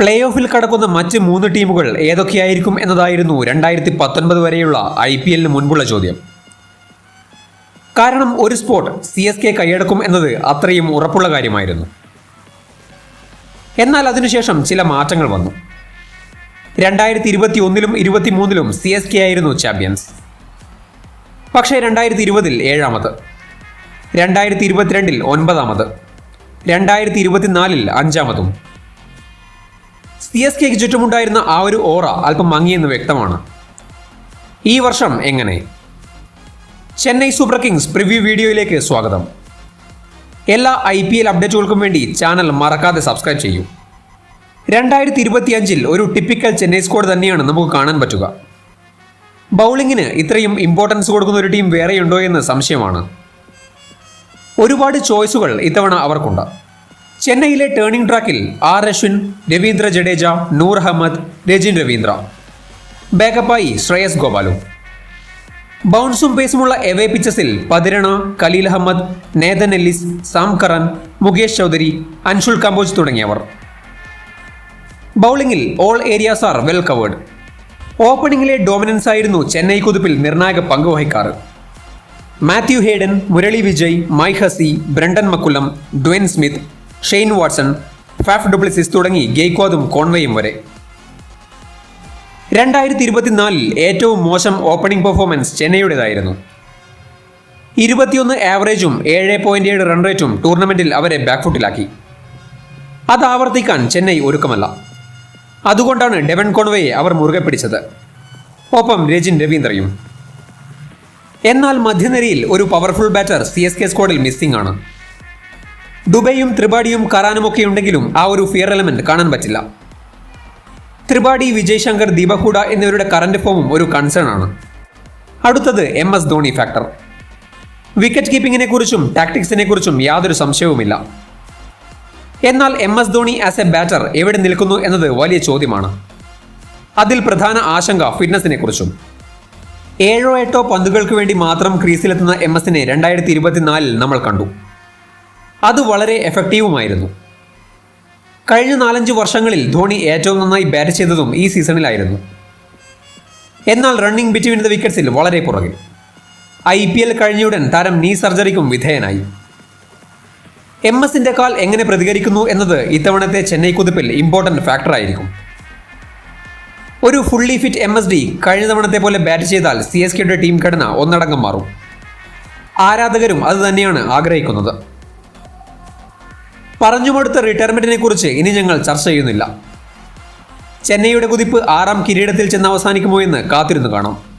Play ഓഫിൽ കടക്കുന്ന മറ്റ് മൂന്ന് ടീമുകൾ ഏതൊക്കെയായിരിക്കും എന്നതായിരുന്നു രണ്ടായിരത്തി പത്തൊൻപത് വരെയുള്ള ഐ പി എല്ലിന് മുൻപുള്ള ചോദ്യം. കാരണം ഒരു സ്പോട്ട് സി എസ് കെ കൈയടക്കും എന്നത് അത്രയും ഉറപ്പുള്ള കാര്യമായിരുന്നു. എന്നാൽ അതിനുശേഷം ചില മാറ്റങ്ങൾ വന്നു. രണ്ടായിരത്തി ഇരുപത്തി ഒന്നിലും ഇരുപത്തി മൂന്നിലും സി എസ് കെ ആയിരുന്നു ചാമ്പ്യൻസ്. പക്ഷേ രണ്ടായിരത്തി ഇരുപതിൽ ഏഴാമത് രണ്ടായിരത്തി ഇരുപത്തിരണ്ടിൽ ഒൻപതാമത് രണ്ടായിരത്തി ഇരുപത്തിനാലിൽ അഞ്ചാമതും സി എസ് കെക്ക് ചുറ്റുമുണ്ടായിരുന്ന ആ ഒരു ഓറ അല്പം മങ്ങിയെന്ന് വ്യക്തമാണ്. ഈ വർഷം എങ്ങനെ? ചെന്നൈ സൂപ്പർ കിങ്സ് പ്രിവ്യൂ വീഡിയോയിലേക്ക് സ്വാഗതം. എല്ലാ ഐ പി എൽ അപ്ഡേറ്റുകൾക്കും വേണ്ടി ചാനൽ മറക്കാതെ സബ്സ്ക്രൈബ് ചെയ്യൂ. രണ്ടായിരത്തി ഇരുപത്തിയഞ്ചിൽ ഒരു ടിപ്പിക്കൽ ചെന്നൈ സ്കോഡ് തന്നെയാണ് നമുക്ക് കാണാൻ പറ്റുക. ബൗളിങ്ങിന് ഇത്രയും ഇമ്പോർട്ടൻസ് കൊടുക്കുന്ന ഒരു ടീം വേറെയുണ്ടോ എന്ന് സംശയമാണ്. ഒരുപാട് ചോയ്സുകൾ ഇത്തവണ അവർക്കുണ്ട്. ചെന്നൈയിലെ ടേണിംഗ് ട്രാക്കിൽ ആർ അശ്വിൻ രവീന്ദ്ര ജഡേജ നൂർ അഹമ്മദ് രജിൻ രവീന്ദ്ര. ബാക്കപ്പായി ശ്രേയസ് ഗോപാലും. ബൗൺസും പേസുമുള്ള away പിച്ചസിൽ Pathirana Khaleel Ahmed Nathan Ellis Sam Curran Mukesh Choudhary Anshul Kamboj തുടങ്ങിയവർ. ബൗളിംഗിൽ all areas are well covered ഓപ്പണിംഗിലെ dominance ആയിരുന്നു ചെന്നൈ കുതിപ്പിൽ നിർണായക പങ്ക് വഹിക്കാറ്. Matthew Hayden Murali Vijay Mike Hussey Hussey Brendon McCullum Dwayne Smith Shane Watson Faf du Plessis തുടങ്ങി ഗെയ്ക്വാദും കോൺവേയും വരെ. രണ്ടായിരത്തി ഇരുപത്തിനാലിൽ ഏറ്റവും മോശം ഓപ്പണിംഗ് പെർഫോമൻസ് ചെന്നൈയുടേതായിരുന്നു. ഇരുപത്തിയൊന്ന് ആവറേജും ഏഴ് പോയിന്റ് ഏഴ് റൺ റേറ്റും ടൂർണമെന്റിൽ അവരെ ബാക്ക്ഫുട്ടിലാക്കി അത് ആവർത്തിക്കാൻ ചെന്നൈ ഒരുക്കമല്ല. അതുകൊണ്ടാണ് ഡെവൻ കോൺവേയെ അവർ മുറുകെ പിടിച്ചത്. ഒപ്പം രജിൻ രവീന്ദ്രയും. എന്നാൽ മധ്യനിരയിൽ ഒരു powerful batter C S K സ്ക്വാഡിൽ missing ആണ്. ദുബൈയും ത്രിപാഠിയും കറാനുമൊക്കെ ഉണ്ടെങ്കിലും ആ ഒരു ഫിയർ എലമെന്റ് കാണാൻ പറ്റില്ല. ത്രിപാഠി വിജയ് ശങ്കർ ദീപഹൂഡ എന്നിവരുടെ കറന്റ് ഫോമും ഒരു കൺസേൺ ആണ്. അടുത്തത് M S Dhoni factor wicket കീപ്പിങ്ങിനെ കുറിച്ചും ടാക്ടിക്സിനെ കുറിച്ചും യാതൊരു സംശയവുമില്ല. എന്നാൽ M S Dhoni as a batter എവിടെ നിൽക്കുന്നു എന്നത് വലിയ ചോദ്യമാണ്. അതിൽ പ്രധാന ആശങ്ക ഫിറ്റ്നസിനെ കുറിച്ചും. ഏഴോ എട്ടോ പന്തുകൾക്ക് വേണ്ടി മാത്രം ക്രീസിലെത്തുന്ന എം എസിനെ രണ്ടായിരത്തി ഇരുപത്തിനാലിൽ നമ്മൾ കണ്ടു. അത് വളരെ എഫക്റ്റീവുമായിരുന്നു കഴിഞ്ഞ നാലഞ്ച് വർഷങ്ങളിൽ ധോണി ഏറ്റവും നന്നായി ബാറ്റ് ചെയ്തതും ഈ സീസണിലായിരുന്നു എന്നാൽ റണ്ണിംഗ് ബിറ്റ്വീൻ ദ വിക്കറ്റ്സിൽ വളരെ പുറകിൽ. ഐ പി എൽ കഴിഞ്ഞയുടൻ താരം നീ സർജറിക്കും വിധേയനായി. എം എസിന്റെ കാൽ എങ്ങനെ പ്രതികരിക്കുന്നു എന്നത് ഇത്തവണത്തെ ചെന്നൈ കുതിപ്പിൽ ഫാക്ടർ ആയിരിക്കും. ഒരു fully fit M S D കഴിഞ്ഞ തവണത്തെ പോലെ ബാറ്റ് ചെയ്താൽ സി എസ് കെയുടെ ടീം ഘടന ഒന്നടങ്കം മാറും. ആരാധകരും അത് തന്നെയാണ് ആഗ്രഹിക്കുന്നത്. പറഞ്ഞുമടുത്ത റിട്ടയർമെന്റിനെ കുറിച്ച് ഇനി ഞങ്ങൾ ചർച്ച ചെയ്യുന്നില്ല. ചെന്നൈയുടെ കുതിപ്പ് ആറാം കിരീടത്തിൽ ചെന്ന് അവസാനിക്കുമോ എന്ന് കാത്തിരുന്നു കാണാം.